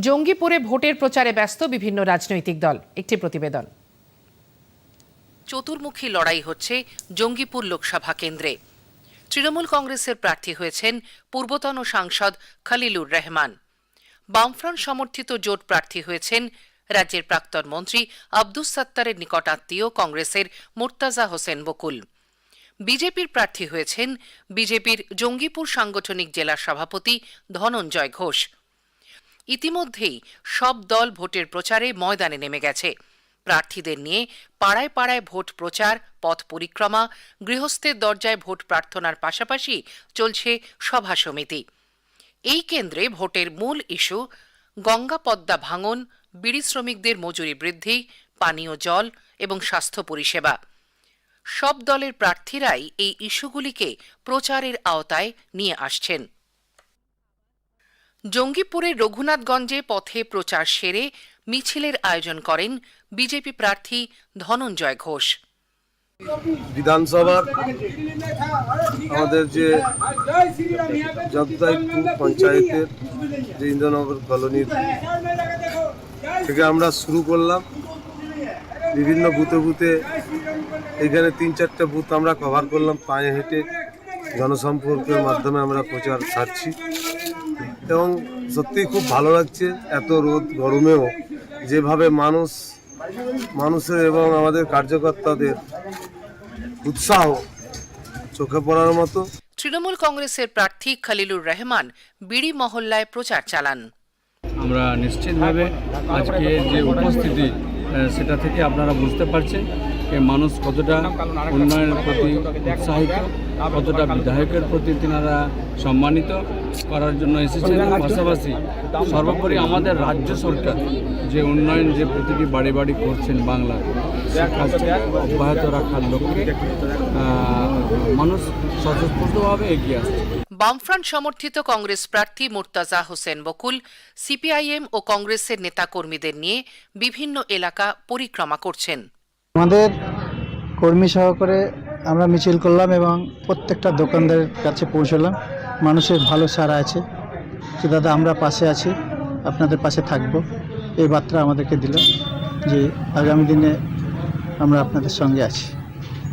জঙ্গিপুরে ভোটের প্রচারে ব্যস্ত বিভিন্ন রাজনৈতিক দল। একটি প্রতিবেদন। চতুর্মুখী লড়াই হচ্ছে জঙ্গিপুর লোকসভা কেন্দ্রে। তৃণমূল কংগ্রেসের প্রার্থী হয়েছেন পূর্বতন সাংসদ খালিলুর রহমান। বামফ্রন্ট সমর্থিত জোট প্রার্থী হয়েছেন রাজ্যের প্রাক্তন মন্ত্রী আব্দুস সাত্তারের নিকটাত্মীয় কংগ্রেসের মোর্তাজা হোসেন বকুল। বিজেপির প্রার্থী হয়েছেন বিজেপির জঙ্গিপুর সাংগঠনিক জেলা সভাপতি ধনঞ্জয় ঘোষ। ইতিমধ্যেই সব দল ভোটের প্রচারে ময়দানে নেমে গেছে। প্রার্থীদের নিয়ে পাড়ায় পাড়ায় ভোট প্রচার, পথ পরিক্রমা, গৃহস্থের দরজায় ভোট প্রার্থনার পাশাপাশি চলছে সভা সমিতি। এই কেন্দ্রে ভোটের মূল ইস্যু গঙ্গা পদ্মা ভাঙন, বিড়ি শ্রমিকদের মজুরি বৃদ্ধি, পানীয় জল এবং স্বাস্থ্য পরিষেবা। সব দলের প্রার্থীরাই এই ইস্যুগুলিকে প্রচারের আওতায় নিয়ে আসছেন। জঙ্গিপুরের রঘুনাথগঞ্জে পথে প্রচার সেরে মিছিলের আয়োজন করেন বিজেপি প্রার্থী ধনঞ্জয় ঘোষ। বিধানসভার আমাদের যে পঞ্চায়েতের যে ইন্দ্রনগর কলোনির থেকে আমরা শুরু করলাম। বিভিন্ন বুথে বুথে এখানে তিন চারটে বুথ আমরা কভার করলাম, পায়ে হেঁটে জনসম্পর্কের মাধ্যমে আমরা প্রচার ছাড়ছি এবং সত্যিই খুব ভালো লাগছে এত রোদ গরমেও। যেভাবে মানুষ মানুষের এবং আমাদের কার্যকর্তাদের উৎসাহ চোখে পড়ার মতো। তৃণমূল কংগ্রেসের প্রার্থী খালিলুর রহমান বিড়ি মহল্লায় প্রচার চালান। আমরা নিশ্চিতভাবে আজকে যে উপস্থিতি সেটা থেকে আপনারা বুঝতে পারছেন। মানুষ কতটা উন্নয়নের প্রতি উৎসাহিত, কতটা বিধায়কের প্রতি তিনারা সম্মানিত করার জন্য এসেছেন। পাশাপাশি সর্বোপরি আমাদের রাজ্য সরকার যে উন্নয়ন যে প্রতিটি বাড়ি বাড়ি করছেন বাংলা অব্যাহত রাখার লক্ষ্যে মানুষ স্বতঃস্ফূর্তভাবে এগিয়ে আসছে। বামফ্রন্ট সমর্থিত কংগ্রেস প্রার্থী মোর্তাজা হোসেন বকুল, সিপিআইএম ও কংগ্রেসের নেতাকর্মীদের নিয়ে বিভিন্ন এলাকা পরিক্রমা করছেন। আমাদের কর্মী সহকারে আমরা মিছিল করলাম এবং প্রত্যেকটা দোকানদারের কাছে পৌঁছলাম। মানুষের ভালো সারা আছে। যে, দাদা, আমরা পাশে আছি। আপনাদের পাশে থাকব। এই বার্তা আমাদেরকে দিল যে, আগামী দিনে আমরা আপনাদের সঙ্গে আছি।